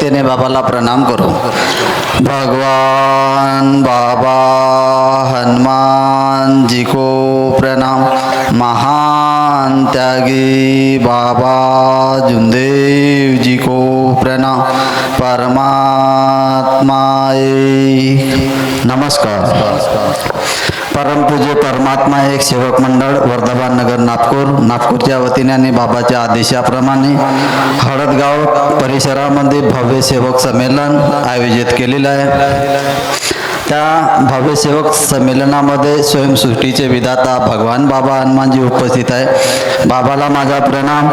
तेने बाबाला प्रणाम करू. भगवान बाबा हनुमान जी को प्रणाम. महान त्यागी बाबा जुनदेव जी को प्रणाम. परमात्मा नमस्कार. परमपूज्य परमात्मा एक सेवक मंडळ वर्धमान नगर नागपूर. नागपूरच्या वतीने आणि बाबाच्या आदेशाप्रमाणे हळदगाव परिसरामध्ये भव्य सेवक संमेलन आयोजित केलेलं आहे. त्या भव्यसेवक संमेलनामध्ये स्वयंसृष्टीचे विधाता भगवान बाबा हनुमानजी उपस्थित आहे. बाबाला माझा प्रणाम.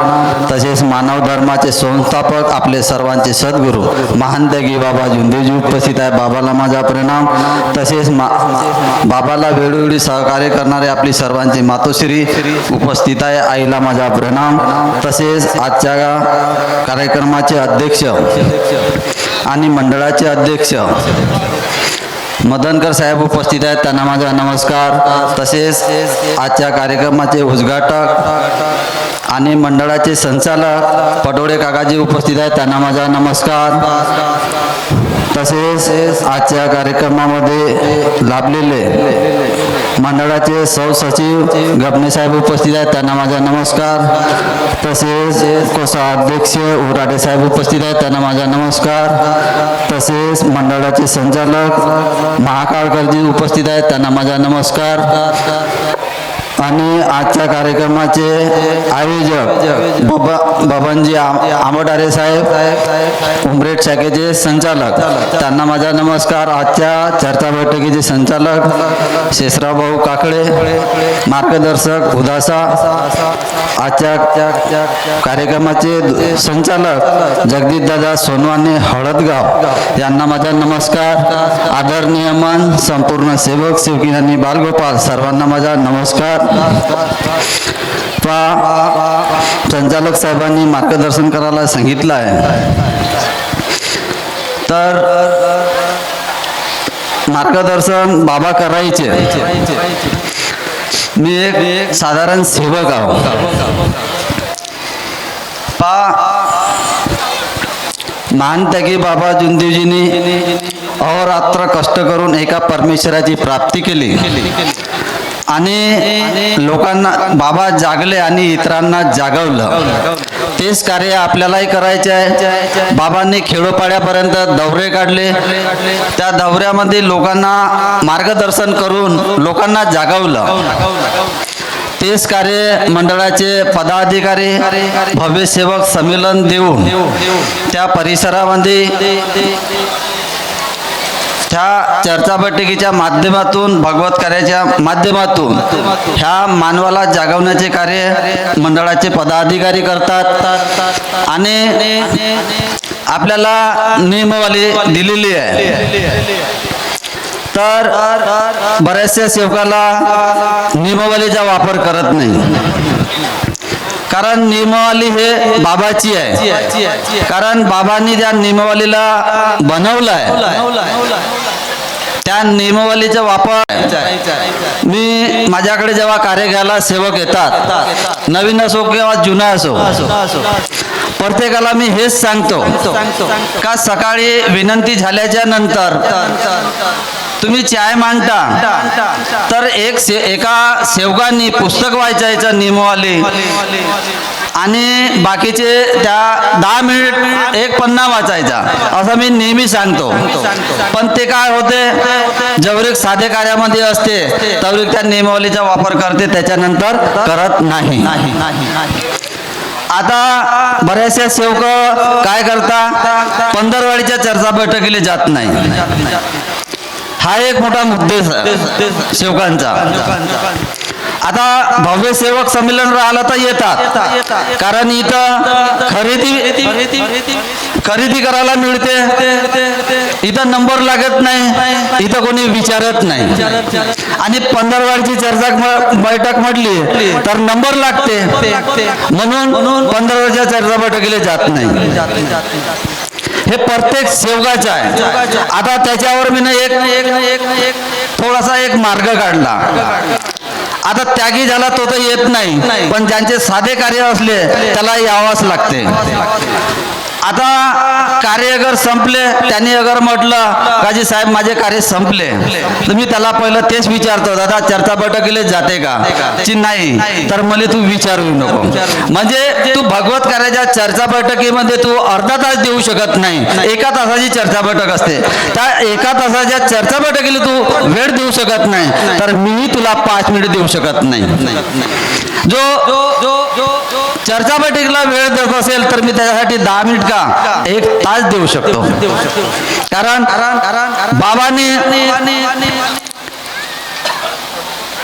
तसेच मानव धर्माचे संस्थापक आपले सर्वांचे सद्गुरू महान त्यागी बाबा जुंदेजी उपस्थित आहे. बाबाला माझा प्रणाम. तसेच मा बाबाला वेळोवेळी सहकार्य करणारे आपली सर्वांची मातोश्री उपस्थित आहे. आईला माझा प्रणाम. तसेच आजच्या कार्यक्रमाचे अध्यक्ष आणि मंडळाचे अध्यक्ष मदनकर साहेब उपस्थित आहेत. त्यांना माझा नमस्कार. तसेच आजच्या कार्यक्रमाचे उद्घाटक आणि मंडळाचे संचालक पटोळे काकाजी उपस्थित आहेत. त्यांना माझा नमस्कार. तसेच आजच्या कार्यक्रमामध्ये लाभलेले मंडळाचे सौ सचिव साहेब उपस्थित आहेत. त्यांना माझा नमस्कार. तसेच कोषाध्यक्ष उराडे साहेब उपस्थित आहेत. त्यांना माझा नमस्कार. तसेच मंडळाचे संचालक महाकाळकरजी उपस्थित आहेत. त्यांना माझा नमस्कार. आणि आजच्या कार्यक्रमाचे आयोजक बाबा बबनजी आम आंबटारे साहेब उमरेट शाखेचे संचालक. त्यांना माझा नमस्कार. आजच्या चर्चा बैठकीचे संचालक शेषराव भाऊ काकडे मार्गदर्शक उदासा आजच्या कार्यक्रमाचे संचालक संचालक जगदीशदादा सोनवाने हळदगाव. यांना माझा नमस्कार. आदरणीय मन संपूर्ण सेवक सेवकी आणि बालगोपाल सर्वांना माझा नमस्कार. संचालक साहेबांनी मार्गदर्शन करायला सांगितलं आहे. तर मार्गदर्शन बाबा करायचे. मी एक साधारण सेवक आहो. पा महान त्यागी बाबा जुंदेवजींनी अहोरात्र कष्ट करून एका परमेश्वराची प्राप्ती केली. आणि लोकांना बाबा जागले आणि इतरांना जागवलं. तेच कार्य आपल्यालाही करायचे आहे. बाबांनी खेडोपाड्यापर्यंत दौरे काढले. त्या दौऱ्यामध्ये लोकांना मार्गदर्शन करून लोकांना जागवलं. तेच कार्य मंडळाचे पदाधिकारी भव्य सेवक संमेलन देऊन त्या परिसरामध्ये ह्या चर्चा बैठकीच्या माध्यमातून भगवत कार्याच्या माध्यमातून ह्या मानवाला जागवण्याचे कार्य मंडळाचे पदाधिकारी करतात. आणि आपल्याला नियमवाली दिलेली आहे. तर बऱ्याचशा सेवकाला नियमावलीचा वापर करत नाही. कारण नियमावली हे बाबाची आहे. कारण बाबांनी त्या नियमावलीला बनवलं आहे. त्या नियमावलीचा वापर मी माझ्याकडे जेव्हा कार्य घ्यायला सेवक येतात नवीन असो किंवा जुना असो प्रत्येकाला मी हेच सांगतो का सकाळी विनंती झाल्याच्यानंतर. तुम्ही चाय मांडता तर एक से एका सेवकांनी पुस्तक वाचायचं नियमवाले आणि बाकीचे त्या दहा मिनिट एक पन्ना वाचायचा. असं मी नेहमी सांगतो. पण ते काय होते? जवळीक साधे कार्यामध्ये असते तवरीक त्या नियमावलीचा वापर करते त्याच्यानंतर करत नाही. आता बऱ्याचशा सेवक काय करता? पंधरवाडीच्या चर्चा बैठकीला जात नाही. हा एक मोठा मुद्देश सेवकांचा. आता भव्य सेवक संमेलन राहिला तर येतात. कारण इथं खरेदी खरेदी करायला मिळते. इथं नंबर लागत नाही. इथं कोणी विचारत नाही. आणि पंधरवाडची चर्चा बैठक म्हटली तर नंबर लागते. म्हणून पंधरवाडच्या चर्चा बैठकीला जात नाही. हे प्रत्येक सेवकाचं आहे. आता त्याच्यावर मी ना एक एक एक थोडासा एक मार्ग काढला. आता त्यागी झाला तो तर येत नाही. पण ज्यांचे साधे कार्य असले त्याला यावाच लागते. आता कार्य अगर संपले त्यांनी अगर म्हटलं काजी साहेब माझे कार्य संपले. तर मी त्याला पहिलं तेच विचारतो दादा चर्चा बैठकीला जाते का? ची नाही. तर मला तू विचारू नको. म्हणजे तू भगवत कार्याच्या चर्चा बैठकीमध्ये तू अर्धा तास देऊ शकत नाही. एका तासाची चर्चा बैठक असते. त्या एका तासाच्या चर्चा बैठकीला तू वेळ देऊ शकत नाही. तर मीही तुला पाच मिनिट देऊ शकत नाही. जो चर्चा बैठकीला वेळ देत असेल तर मी त्याच्यासाठी दहा मिनिट का एक तास देऊ शकतो. कारण बाबाने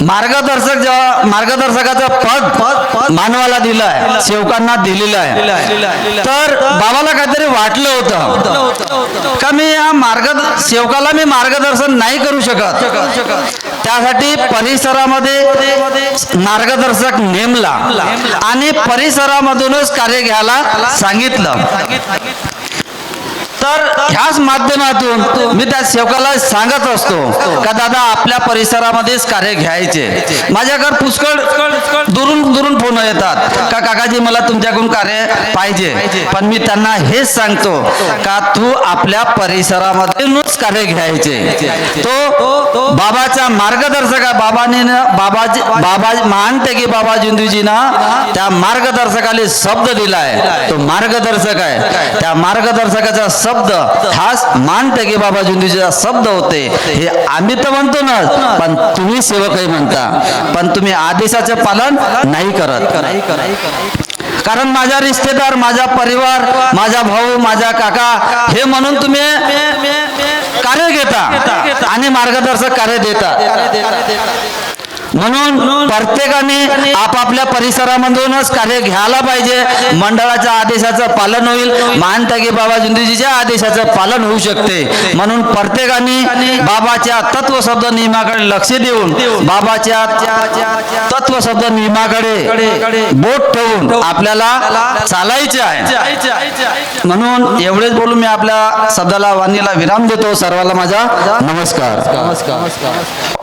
मार्गदर्शक जेव्हा मार्गदर्शकाचं पद मानवाला दिलं आहे सेवकांना दिलेलं आहे. तर बाबाला काहीतरी वाटलं होतं. का मी या मार्ग सेवकाला मी मार्गदर्शन नाही करू शकत? त्यासाठी परिसरामध्ये मार्गदर्शक नेमला आणि परिसरामधूनच कार्य घ्यायला सांगितलं. तर ह्याच माध्यमातून मी त्या सेवकाला सांगत असतो का दादा आपल्या परिसरामध्येच कार्य घ्यायचे. माझ्याकडे पुष्कळ दुरून दुरून फोन येतात. का काकाजी मला तुमच्याकडून कार्य पाहिजे. पण मी त्यांना हेच सांगतो का तू आपल्या परिसरामध्येच कार्य घ्यायचे. तो बाबाचा मार्गदर्शक आहे बाबाने बाबाजी बाबा मानते की बाबा जिंदूजीनं त्या मार्गदर्शकाला शब्द दिलाय. तो मार्गदर्शक आहे. त्या मार्गदर्शकाचा शब्द हाच मानते की बाबा जुंदीजीचा शब्द होते. हे आम्ही तर म्हणतो ना पण तुम्ही सेवकही म्हणता. पण तुम्ही आदेशाचे पालन नाही करत. कारण माझा रिश्तेदार माझा परिवार माझा भाऊ माझा काका हे म्हणून तुम्ही कार्य घेता आणि मार्गदर्शक कार्य देता. म्हणून प्रत्येकाने आपापल्या परिसरामधूनच कार्य घ्यायला पाहिजे. मंडळाच्या आदेशाचं पालन होईल. महानतागी बाबा जिंदूजीच्या आदेशाचं पालन होऊ शकते. म्हणून प्रत्येकाने बाबाच्या तत्व शब्द नियमाकडे लक्ष देऊन बाबाच्या तत्व शब्द नियमाकडे बोट ठेवून आपल्याला चालायचे आहे. म्हणून एवढेच बोलून मी आपल्या शब्दाला वाणीला विराम देतो. सर्वाला माझा नमस्कार. नमस्कार.